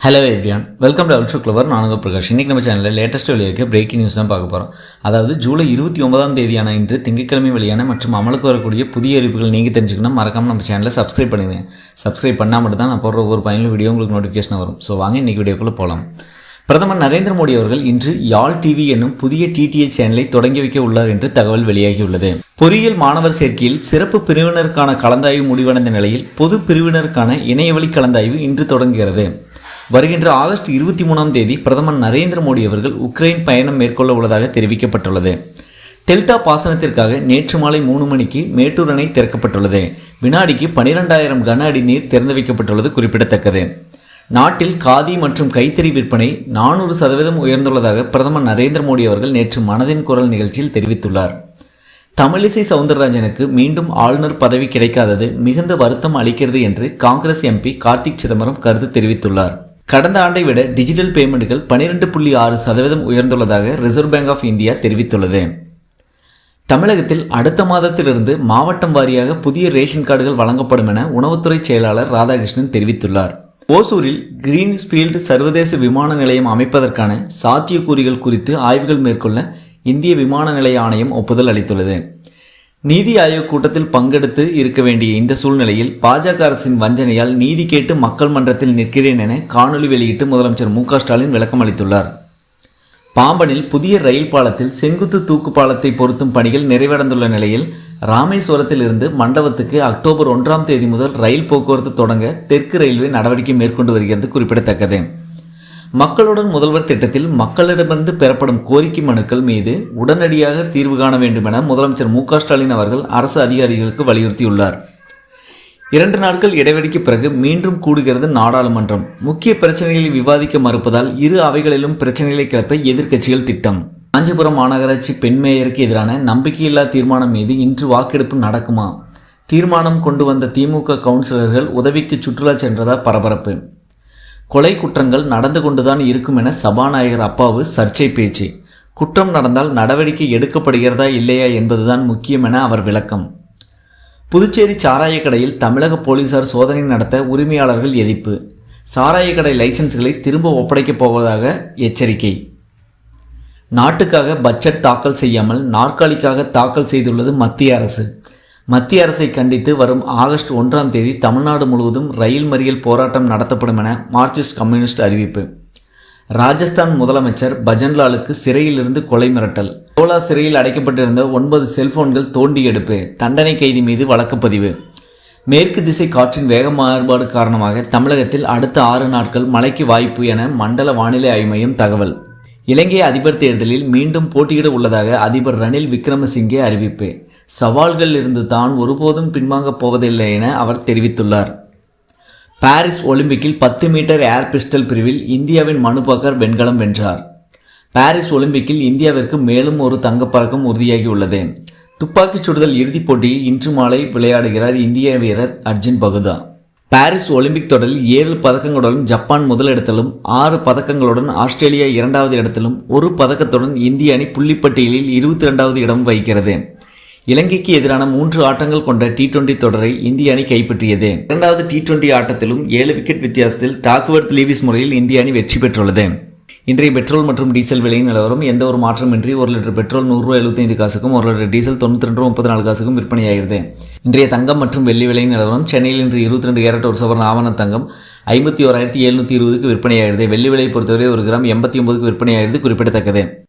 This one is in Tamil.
Hello everyone welcome to ultra clever நானுங்க பிரகாஷ். இன்றைக்கி நம்ம சேனலில் லேட்டஸ்ட் வெளியாக பிரேக்கிங் நியூஸ் தான் பார்க்க போகிறோம் அதாவது ஜூலை இருபத்தி ஒன்பதாம் தேதியான இன்று திங்கட்கிழமை வெளியான மற்றும் அமலுக்கு வரக்கூடிய புதிய அறிவிப்புகள் நீங்கள் தெரிஞ்சுக்கணும். மறக்காமல் நம்ம சேனலை சப்ஸ்கிரைப் பண்ணுங்கள் சப்ஸ்கிரைப் பண்ணால் மட்டும் தான் நான் போடுற ஒவ்வொரு பயனுள்ள வீடியோ உங்களுக்கு நோட்டிஃபிகேஷன் வரும். ஸோ வாங்க இன்றைக்கி வீடியோக்குள்ளே போகலாம் பிரதமர் நரேந்திர மோடி அவர்கள் இன்று யாழ் டிவி என்னும் புதிய டிடிஎச் சேனலை தொடங்கி வைக்க உள்ளார் என்று தகவல் வெளியாகியுள்ளது பொறியியல் மாணவர் சேர்க்கையில் சிறப்பு பிரிவினருக்கான கலந்தாய்வு முடிவடைந்த நிலையில் பொது பிரிவினருக்கான இணையவழி கலந்தாய்வு இன்று தொடங்குகிறது. வருகின்ற ஆகஸ்ட் இருபத்தி மூணாம் தேதி பிரதமர் நரேந்திர மோடி அவர்கள் உக்ரைன் பயணம் மேற்கொள்ள உள்ளதாக தெரிவிக்கப்பட்டுள்ளது. டெல்டா பாசனத்திற்காக நேற்று மாலை மூணு மணிக்கு மேட்டூர் அணை திறக்கப்பட்டுள்ளது. வினாடிக்கு பனிரெண்டாயிரம் கன அடி நீர் திறந்து வைக்கப்பட்டுள்ளது குறிப்பிடத்தக்கது. நாட்டில் காதி மற்றும் கைத்தறி விற்பனை நானூறு சதவீதம் உயர்ந்துள்ளதாக பிரதமர் நரேந்திர மோடி அவர்கள் நேற்று மனதின் குரல் நிகழ்ச்சியில் தெரிவித்துள்ளார். தமிழிசை சவுந்தரராஜனுக்கு மீண்டும் ஆளுநர் பதவி கிடைக்காதது மிகுந்த வருத்தம் அளிக்கிறது என்று காங்கிரஸ் எம்பி கார்த்திக் சிதம்பரம் கருத்து தெரிவித்துள்ளார். கடந்த ஆண்டை விட டிஜிட்டல் பேமெண்ட்டுகள் பனிரெண்டு புள்ளி ஆறு சதவீதம் உயர்ந்துள்ளதாக ரிசர்வ் பேங்க் ஆஃப் இந்தியா தெரிவித்துள்ளது. தமிழகத்தில் அடுத்த மாதத்திலிருந்து மாவட்டம் வாரியாக புதிய ரேஷன் கார்டுகள் வழங்கப்படும் என உணவுத்துறை செயலாளர் ராதாகிருஷ்ணன் தெரிவித்துள்ளார். ஓசூரில் கிரீன்ஸ்பீல்டு சர்வதேச விமான நிலையம் அமைப்பதற்கான சாத்தியக்கூறுகள் குறித்து ஆய்வுகள் மேற்கொள்ள இந்திய விமான நிலைய ஆணையம் ஒப்புதல் அளித்துள்ளது. நீதி ஆயோக் கூட்டத்தில் பங்கெடுத்து இருக்க வேண்டிய இந்த சூழ்நிலையில் பாஜக அரசின் வஞ்சனையால் நீதி கேட்டு மக்கள் மன்றத்தில் நிற்கிறேன் என காணொலி வெளியிட்டு முதலமைச்சர் மு ஸ்டாலின் விளக்கம் அளித்துள்ளார். பாம்பனில் புதிய ரயில் பாலத்தில் செங்குத்து தூக்கு பாலத்தை பொருத்தும் பணிகள் நிறைவடைந்துள்ள நிலையில் ராமேஸ்வரத்தில் இருந்து மண்டபத்துக்கு அக்டோபர் ஒன்றாம் தேதி முதல் ரயில் போக்குவரத்து தொடங்க தெற்கு ரயில்வே நடவடிக்கை மேற்கொண்டு வருகிறது குறிப்பிடத்தக்கது. மக்களுடன் முதல்வர் திட்டத்தில் மக்களிடமிருந்து பெறப்படும் கோரிக்கை மனுக்கள் மீது உடனடியாக தீர்வு காண வேண்டும் என முதலமைச்சர் மு ஸ்டாலின் அவர்கள் அரசு அதிகாரிகளுக்கு வலியுறுத்தியுள்ளார். இரண்டு நாட்கள் இடைவெளிக்கு பிறகு மீண்டும் கூடுகிறது நாடாளுமன்றம். முக்கிய பிரச்சனைகளை விவாதிக்க மறுப்பதால் இரு அவைகளிலும் பிரச்சனைகளை கிளப்ப எதிர்க்கட்சிகள் திட்டம். காஞ்சிபுரம் மாநகராட்சி பெண் மேயருக்கு எதிரான நம்பிக்கையில்லா தீர்மானம் மீது இன்று வாக்கெடுப்பு நடக்குமா? தீர்மானம் கொண்டு வந்த திமுக கவுன்சிலர்கள் உதவிக்கு சுற்றுலா சென்றதா பரபரப்பு. கொலை குற்றங்கள் நடந்து கொண்டுதான் இருக்கும் என சபாநாயகர் அப்பாவு சர்ச்சை பேச்சு. குற்றம் நடந்தால் நடவடிக்கை எடுக்கப்படுகிறதா இல்லையா என்பதுதான் முக்கியம் என அவர் விளக்கம். புதுச்சேரி சாராய கடையில் தமிழக போலீசார் சோதனை நடத்த உரிமையாளர்கள் எதிர்ப்பு. சாராய கடை லைசன்ஸ்களை திரும்ப ஒப்படைக்கப் போவதாக எச்சரிக்கை. நாட்டுக்காக பட்ஜெட் தாக்கல் செய்யாமல் நாற்காலிக்காக தாக்கல் செய்துள்ளது மத்திய அரசு. மத்திய அரசை கண்டித்து வரும் ஆகஸ்ட் ஒன்றாம் தேதி தமிழ்நாடு முழுவதும் ரயில் மறியல் போராட்டம் நடத்தப்படும் என மார்க்சிஸ்ட் கம்யூனிஸ்ட் அறிவிப்பு. ராஜஸ்தான் முதலமைச்சர் பஜன்லாலுக்கு சிறையிலிருந்து கொலை மிரட்டல். கோலா சிறையில் அடைக்கப்பட்டிருந்த ஒன்பது செல்போன்கள் தோண்டி எடுப்பு. தண்டனை கைதி மீது வழக்குப்பதிவு மேற்கு திசை காற்றின் வேக மாறுபாடு காரணமாக தமிழகத்தில் அடுத்த ஆறு நாட்கள் மழைக்கு வாய்ப்பு என மண்டல வானிலை ஆய்வு மையம் தகவல். இலங்கை அதிபர் தேர்தலில் மீண்டும் போட்டியிட உள்ளதாக அதிபர் ரணில் விக்ரமசிங்கே அறிவிப்பு. சவால்கள் இருந்து தான் ஒருபோதும் பின்வாங்கப் போவதில்லை என அவர் தெரிவித்துள்ளார். பாரிஸ் ஒலிம்பிக்கில் பத்து மீட்டர் ஏர் பிஸ்டல் பிரிவில் இந்தியாவின் மனுபாக்கர் வெண்கலம் வென்றார். பாரிஸ் ஒலிம்பிக்கில் இந்தியாவிற்கு மேலும் ஒரு தங்கப்பதக்கம் உறுதியாகியுள்ளது. துப்பாக்கிச் சுடுதல் இறுதிப் போட்டியில் இன்று மாலை விளையாடுகிறார் இந்திய வீரர் அர்ஜுன் பகுதா. பாரிஸ் ஒலிம்பிக் தொடரில் ஏழு பதக்கங்களுடன் ஜப்பான் முதலிடத்திலும் ஆறு பதக்கங்களுடன் ஆஸ்திரேலியா இரண்டாவது இடத்திலும் ஒரு பதக்கத்துடன் இந்திய அணி புள்ளிப்பட்டியலில் இருபத்தி ரெண்டாவது இடம் வகிக்கிறது. இலங்கைக்கு எதிரான மூன்று ஆட்டங்கள் கொண்ட டி டுவெண்டி தொடரை இந்திய அணி கைப்பற்றியது. இரண்டாவது டி டுவெண்டி ஆட்டத்திலும் ஏழு விக்கெட் வித்தியாசத்தில் டாக்வர்த் லீவிஸ் முறையில் இந்திய அணி வெற்றி பெற்றுள்ளது. இன்றைய பெட்ரோல் மற்றும் டீசல் விலையின் நிலவரம் எந்த ஒரு மாற்றமின்றி ஒரு லிட்டர் பெட்ரோல் நூறுரூவா எழுபத்தைந்து காசுக்கும் ஒரு லிட்டர் டீசல் தொண்ணூற்றி ரெண்டு முப்பத்தி நாலு காசுக்கும் விற்பனையாகிறது. இன்றைய தங்கம் மற்றும் வெள்ளி விலையின் நிலவரம் சென்னையில் இன்று இருபத்தி ரெண்டு கேரட் ஒரு சவரன் ஆவண தங்கம் ஐம்பத்தி ஓராயிரத்தி எழுநூற்றி இருபதுக்கு விற்பனையாகிறது. வெள்ளி விலையை பொறுத்தவரை ஒரு கிராம் எண்பத்தி ஒன்பதுக்கு விற்பனையாகிறது குறிப்பிடத்தக்கது.